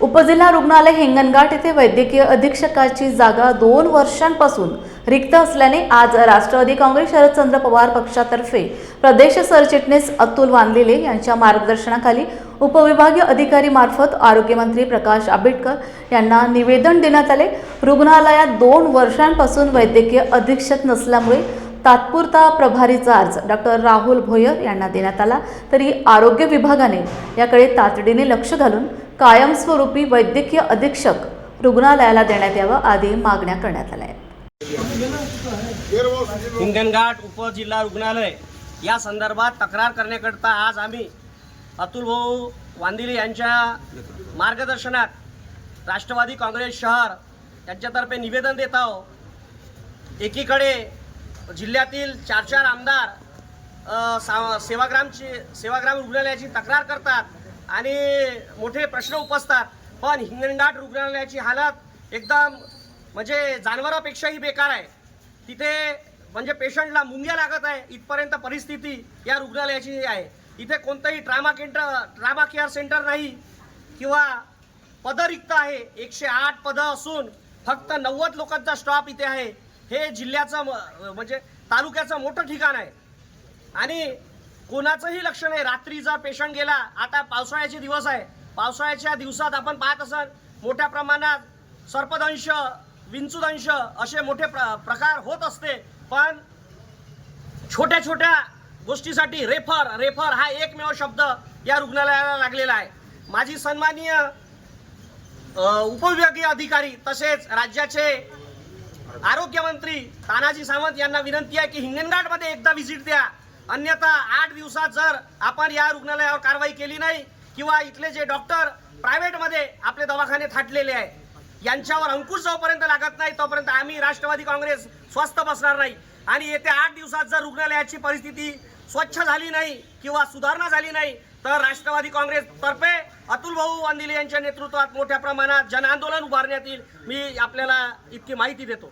उपजिल्हा रुग्णालय हिंगणघाट येथे वैद्यकीय अधीक्षकाची जागा दोन वर्षांपासून रिक्त असल्याने आज राष्ट्रवादी काँग्रेस शरदचंद्र पवार पक्षातर्फे प्रदेश सरचिटणीस अतुल वानलेले यांच्या मार्गदर्शनाखाली उपविभागीय अधिकारी मार्फत आरोग्यमंत्री प्रकाश आंबेडकर यांना निवेदन देण्यात आले. रुग्णालयात दोन वर्षांपासून वैद्यकीय अधीक्षक नसल्यामुळे तात्पुरता प्रभारी चार्ज डॉक्टर राहुल भोयर यांना देण्यात आला. तरी आरोग्य विभागाने याकडे तातडीने लक्ष घालून कायमस्वरूपी वैद्यकीय अधीक्षक रुग्णालयाला देण्यात यावं आदी मागण्या करण्यात आल्या आहेत. हिंगणघाट उपजिल्हा रुग्णालय या संदर्भात तक्रार करण्याकरता आज आम्ही अतुल भाऊ वांदिले यांच्या मार्गदर्शनात राष्ट्रवादी काँग्रेस शहर यांच्यातर्फे निवेदन देत आहोत. एकीकडे जिल्ह्यातील चार चार आमदार सा सेवाग्रामची सेवाग्राम रुग्णालयाची तक्रार करतात. आणि मोठे प्रश्न उपसतात. पण हिंगणघाट रुग्णालयाची हालत एकदम म्हणजे जानवरापेक्षाही बेकार आहे. तिथे म्हणजे पेशंटला मुंग्या लागत आहे. इथपर्यंत परिस्थिती या रुग्णालयाची आहे. इथे कोणतंही trauma centre trauma care centre नाही किंवा पदं रिक्त आहे. एकशे आठ पदं असून फक्त नव्वद लोकांचा स्टॉप इथे आहे. हे जिल्ह्याचं म- म्हणजे तालुक्याचं मोठं ठिकाण आहे. आणि कोणाचंही लक्ष नाही. रात्रीचा पेशंट गेला आता पावसाळ्याचे दिवस आहे. पावसाळ्याच्या दिवसात आपण पाहत असाल मोठ्या प्रमाणात सर्पदंश विंचुदंश असे मोठे प्र प्रकार होत असते. पण छोट्या छोट्या गोष्टीसाठी रेफर रेफर हा एकमेव शब्द या रुग्णालयाला लागलेला आहे. माझी सन्माननीय उपविभागीय अधिकारी तसेच राज्याचे आरोग्यमंत्री तानाजी सावंत यांना विनंती आहे की हिंगणघाटमध्ये एकदा व्हिजिट द्या. अन्यथा आठ दिवसात जर आपण या रुग्णालयावर कारवाई केली नाही किंवा इथले जे डॉक्टर प्रायव्हेटमध्ये आपले दवाखाने थाटलेले आहे यांच्यावर अंकुश जोपर्यंत लागत नाही तोपर्यंत आम्ही राष्ट्रवादी काँग्रेस स्वस्थ बसणार नाही. आणि येत्या आठ दिवसात जर रुग्णालयाची परिस्थिती स्वच्छ झाली नाही किंवा सुधारणा झाली नाही तर राष्ट्रवादी काँग्रेस तर्फे अतुल भाऊ वांदिले यांच्या नेतृत्वात मोठ्या प्रमाणात जनआंदोलन उभारण्यात येईल. मी आपल्याला इतकी माहिती देतो.